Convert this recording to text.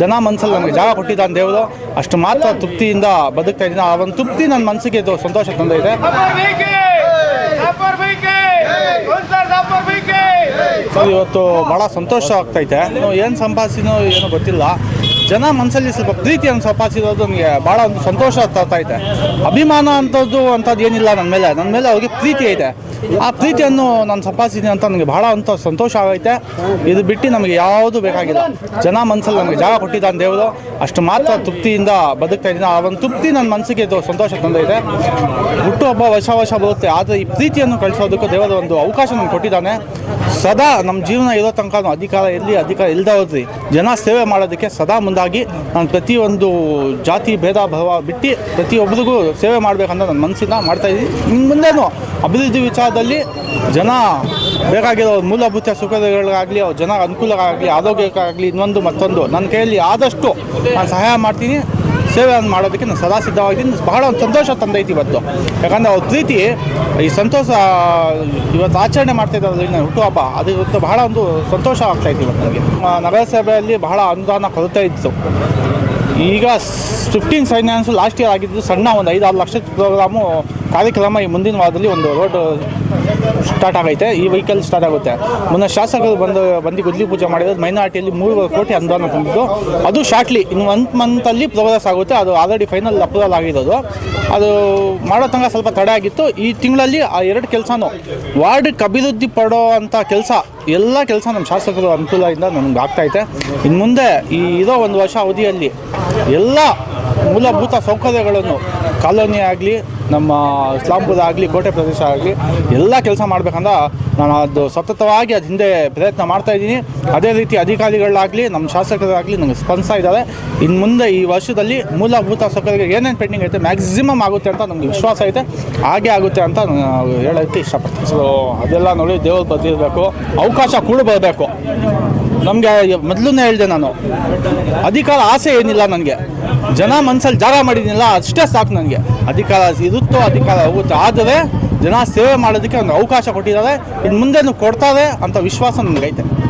ಜನ ಮನಸ್ಸಲ್ಲಿ ನನಗೆ ಜಾಗ ಕೊಟ್ಟಿದ್ದಾನೆ ದೇವರು. ಅಷ್ಟು ಮಾತ್ರ ತೃಪ್ತಿಯಿಂದ ಬದುಕ್ತಾ ಇದ್ದೀನಿ. ಆ ಒಂದು ತೃಪ್ತಿ ನನ್ನ ಮನಸ್ಸಿಗೆ ಇದು ಸಂತೋಷ ತಂದಿದೆ. ಇವತ್ತು ಭಾಳ ಸಂತೋಷ ಆಗ್ತೈತೆ. ಏನು ಸಂಪಾದಿಸಿನೋ ಏನೋ ಗೊತ್ತಿಲ್ಲ. ಜನ ಮನಸ್ಸಲ್ಲಿ ಸ್ವಲ್ಪ ಪ್ರೀತಿಯನ್ನು ಸಂಪಾದಿಸಿರೋದು ನನಗೆ ಭಾಳ ಒಂದು ಸಂತೋಷ ತರ್ತೈತೆ ಅಭಿಮಾನ ಅಂಥದ್ದು ಅಂಥದ್ದು ಏನಿಲ್ಲ ನನ್ನ ಮೇಲೆ. ನನ್ನ ಮೇಲೆ ಅವ್ರಿಗೆ ಪ್ರೀತಿ ಐತೆ. ಆ ಪ್ರೀತಿಯನ್ನು ನಾನು ಸಂಪಾದಿಸಿದ್ದೀನಿ ಅಂತ ನನಗೆ ಭಾಳ ಅಂತ ಸಂತೋಷ ಆಗೈತೆ ಇದು ಬಿಟ್ಟು ನಮಗೆ ಯಾವುದು ಬೇಕಾಗಿಲ್ಲ. ಜನ ಮನಸ್ಸಲ್ಲಿ ನಮಗೆ ಜಾಗ ಕೊಟ್ಟಿದ್ದಾನೆ ದೇವರು. ಅಷ್ಟು ಮಾತ್ರ ತೃಪ್ತಿಯಿಂದ ಬದುಕ್ತಾ ಇದ್ದೀನಿ. ಆ ಒಂದು ತೃಪ್ತಿ ನನ್ನ ಮನಸ್ಸಿಗೆ ಇದು ಸಂತೋಷ ತಂದೈತೆ. ಹುಟ್ಟುಹಬ್ಬ ವರ್ಷ ವರ್ಷ ಬರುತ್ತೆ. ಆದರೆ ಈ ಪ್ರೀತಿಯನ್ನು ಕಳಿಸೋದಕ್ಕೂ ದೇವರ ಒಂದು ಅವಕಾಶ ನಮ್ಗೆ ಕೊಟ್ಟಿದ್ದಾನೆ. ಸದಾ ನಮ್ಮ ಜೀವನ ಇರೋ ತನಕ ಅಧಿಕಾರ ಇರಲಿ, ಅಧಿಕಾರ ಇಲ್ಲದ ಹೋದ್ರಿ. ಜನ ಸೇವೆ ಮಾಡೋದಕ್ಕೆ ಸದಾ ಮುಂದಾಗಿ ನಾನು ಪ್ರತಿಯೊಂದು ಜಾತಿ ಭೇದ ಭಾವ ಬಿಟ್ಟು ಪ್ರತಿಯೊಬ್ಬರಿಗೂ ಸೇವೆ ಮಾಡಬೇಕಂತ ನನ್ನ ಮನಸ್ಸಿನ ಮಾಡ್ತಾ ಇದ್ದೀನಿ. ಇನ್ನು ಮುಂದೇನು ಅಭಿವೃದ್ಧಿ ವಿಚಾರದಲ್ಲಿ ಜನ ಬೇಕಾಗಿರೋ ಮೂಲಭೂತ ಸುಖಗಳಿಗಾಗಲಿ ಅವ್ರ ಜನ ಅನುಕೂಲಕ್ಕಾಗಲಿ, ಆರೋಗ್ಯಕ್ಕಾಗಲಿ ಇನ್ನೊಂದು ಮತ್ತೊಂದು ನನ್ನ ಕೈಯಲ್ಲಿ ಆದಷ್ಟು ನಾನು ಸಹಾಯ ಮಾಡ್ತೀನಿ. ಸೇವೆಯನ್ನು ಮಾಡೋದಕ್ಕೆ ನಾನು ಸದಾ ಸಿದ್ಧವಾಗಿದ್ದೀನಿ. ಬಹಳ ಒಂದು ಸಂತೋಷ ತಂದೈತಿ ಇವತ್ತು. ಯಾಕಂದರೆ ಅವ್ರ ಪ್ರೀತಿ, ಈ ಸಂತೋಷ, ಇವತ್ತು ಆಚರಣೆ ಮಾಡ್ತಾ ಇದ್ದಾರೆ ಹುಟ್ಟು ಹುಟ್ಟುಹಬ್ಬ ಅದು ಇವತ್ತು ಬಹಳ ಒಂದು ಸಂತೋಷ ಆಗ್ತಾಯಿತ್ತು ಇವತ್ತು ನನಗೆ ನಗರಸಭೆಯಲ್ಲಿ ಬಹಳ ಅನುದಾನ ಕೊರತೆ ಇತ್ತು. ಈಗ ಫಿಫ್ಟೀನ್ ಫೈನಾನ್ಸು ಲಾಸ್ಟ್ ಇಯರ್ ಆಗಿದ್ದು ಸಣ್ಣ ಒಂದು ಐದು ಆರು ಲಕ್ಷದ ಪ್ರೋಗ್ರಾಮು ಕಾರ್ಯಕ್ರಮ ಈ ಮುಂದಿನ ವಾರದಲ್ಲಿ ಒಂದು ರೋಡ್ ಸ್ಟಾರ್ಟ್ ಆಗೈತೆ, ಈ ವೆಹಿಕಲ್ ಸ್ಟಾರ್ಟ್ ಆಗುತ್ತೆ. ಮೊನ್ನೆ ಶಾಸಕರು ಬಂದು ಬಂದು ಗುದ್ಲಿ ಪೂಜೆ ಮಾಡಿರೋದು ಮೈನಾರಿಟಿಯಲ್ಲಿ ಮೂರು ಕೋಟಿ ಅನುದಾನ ತಂದಿದ್ದು ಅದು ಶಾರ್ಟ್ಲಿ ಇನ್ನು ಒನ್ ಮಂತಲ್ಲಿ ಪ್ರೋಗ್ರೆಸ್ ಆಗುತ್ತೆ, ಅದು ಆಲ್ರೆಡಿ ಫೈನಲ್ ಅಪ್ರೂವಲ್ ಆಗಿರೋದು. ಅದು ಮಾಡೋ ತನಕ ಸ್ವಲ್ಪ ತಡೆ ಆಗಿತ್ತು, ಈ ತಿಂಗಳಲ್ಲಿ ಆ ಎರಡು ಕೆಲಸನೂ ವಾರ್ಡ್ಗೆ ಅಭಿವೃದ್ಧಿ ಪಡೋ ಅಂಥ ಕೆಲಸ, ಎಲ್ಲ ಕೆಲಸ ನಮ್ಮ ಶಾಸಕರು ಅನುಕೂಲದಿಂದ ನಮ್ಗೆ ಆಗ್ತಾಯಿದೆ ಇನ್ನು ಮುಂದೆ ಈ ಇರೋ ಒಂದು ವರ್ಷ ಅವಧಿಯಲ್ಲಿ ಎಲ್ಲ ಮೂಲಭೂತ ಸೌಕರ್ಯಗಳನ್ನು ಕಾಲೋನಿ ಆಗಲಿ, ನಮ್ಮ ಇಸ್ಲಾಂಪುರ ಆಗಲಿ, ಕೋಟೆ ಪ್ರದೇಶ ಆಗಲಿ, ಎಲ್ಲ ಕೆಲಸ ಮಾಡಬೇಕಂದ್ರೆ ನಾನು ಅದು ಸತತವಾಗಿ ಅದು ಹಿಂದೆ ಪ್ರಯತ್ನ ಮಾಡ್ತಾ ಇದ್ದೀನಿ. ಅದೇ ರೀತಿ ಅಧಿಕಾರಿಗಳಾಗಲಿ, ನಮ್ಮ ಶಾಸಕರಾಗಲಿ ನನಗೆ ಸ್ಪಂದಿಸ್ತಾ ಇದ್ದಾರೆ. ಇನ್ನು ಮುಂದೆ ಈ ವರ್ಷದಲ್ಲಿ ಮೂಲಭೂತ ಸೌಕರ್ಯ ಏನೇನು ಪೆಂಡಿಂಗ್ ಐತೆ, ಮ್ಯಾಕ್ಸಿಮಮ್ ಆಗುತ್ತೆ ಅಂತ ನಮಗೆ ವಿಶ್ವಾಸ ಐತೆ. ಹಾಗೆ ಆಗುತ್ತೆ ಅಂತ ಹೇಳೋಕ್ಕೆ ಇಷ್ಟಪಡ್ತೀನಿ. ಸೊ ಅದೆಲ್ಲ ನೋಡಿ ದೇವ್ರ ಬರ್ತಿರಬೇಕು ಅವಕಾಶ ಕೂಡ ಬರಬೇಕು. ನಮಗೆ ಮೊದಲನೇ ಹೇಳಿದೆ ನಾನು. ಅಧಿಕಾರ ಆಸೆ ಏನಿಲ್ಲ ನನಗೆ. ಜನ ಮನಸ್ಸಲ್ಲಿ ಜಾಗ ಮಾಡಿದ್ದೀನಲ್ಲ ಅಷ್ಟೇ ಸಾಕು ನನಗೆ. ಅಧಿಕಾರ ಇರುತ್ತೋ ಅಧಿಕಾರ ಹೋಗುತ್ತೋ. ಆದರೆ ಜನ ಸೇವೆ ಮಾಡೋದಕ್ಕೆ ಒಂದು ಅವಕಾಶ ಕೊಟ್ಟಿದ್ದಾರೆ. ಇನ್ನು ಮುಂದೆ ಕೊಡ್ತಾರೆ ಅಂತ ವಿಶ್ವಾಸ ನನಗೈತೆ.